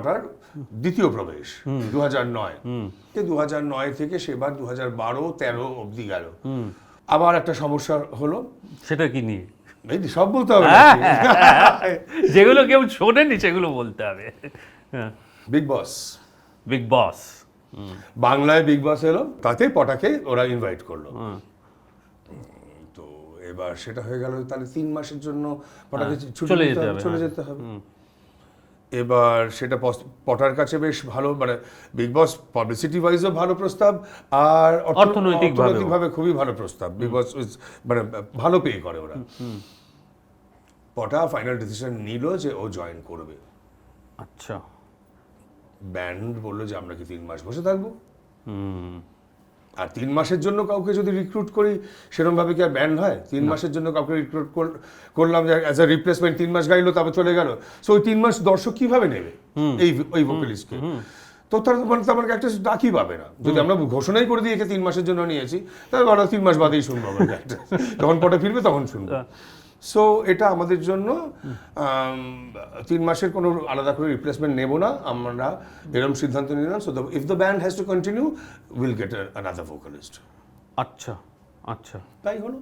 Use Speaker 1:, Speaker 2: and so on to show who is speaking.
Speaker 1: Potter দ্বিতীয় প্রবেশ দু হাজার নয়। দু হাজার নয় থেকে সেবার দু হাজার বারো তেরো অবধি গেল। আবার একটা সমস্যা হলো।
Speaker 2: সেটা কি নিয়ে?
Speaker 1: এই সব বলতে হবে
Speaker 2: হ্যাঁ, যেগুলো কেউ শোনেনি সেগুলো বলতে হবে। হ্যাঁ।
Speaker 1: বিগ বস
Speaker 2: বিগ বস
Speaker 1: বাংলায় বিগ বস এলো তাতে পটাকে ওরা ইনভাইট করল।
Speaker 2: হ্যাঁ।
Speaker 1: তো এবার সেটা হয়ে গেল তাহলে তিন মাসের জন্য পটাকে
Speaker 2: চলে যেতে
Speaker 1: হবে,
Speaker 2: হবে,
Speaker 1: চলে
Speaker 2: হ্যাঁ।
Speaker 1: যেতে হবে। এবার সেটা পটার কাছে বেশ ভালো মানে বিগ বস পাবলিসিটি ওয়াইজও ভালো প্রস্তাব আর। অর্থনৈতিকভাবে খুবই ভালো প্রস্তাব। বিগ বস মানে ভালো পে করে ওরা। পটা ফাইনাল ডিসিশন নিল যে ও জয়েন করবে।
Speaker 2: আচ্ছা।
Speaker 1: ব্যান্ড বলল যে আমরা কি তিন মাস বসে থাকব।
Speaker 2: হুম।
Speaker 1: আর তিন মাসের জন্য কাউকে যদি রিক্রুট করি সেরকমভাবে কি আর ব্যান্ড হয়? তিন মাসের জন্য কাউকে রিক্রুট করলাম যে অ্যাজ আ রিপ্লেসমেন্ট তিন মাস গাইলো তারপর চলে গেল। সো ওই তিন মাস দর্শক কীভাবে নেবে? এই ওই ভোকালিস্টকে তো তার মানে তো আমাকে একটা ডাকি পাবে না। যদি আমরা ঘোষণাই করে দিয়ে একে তিন মাসের জন্য নিয়েছি তাহলে আমরা তিন মাস বাদেই শুনব আমরা। যখন পটে ফিরবে তখন শুনব। সো এটা আমাদের জন্য তিন মাসের কোনো আলাদা করে রিপ্লেসমেন্ট নেব না। আমরা এরকম সিদ্ধান্ত নিলাম। So if the band has to continue will get another vocalist
Speaker 2: আচ্ছা আচ্ছা।
Speaker 1: তাই হলো।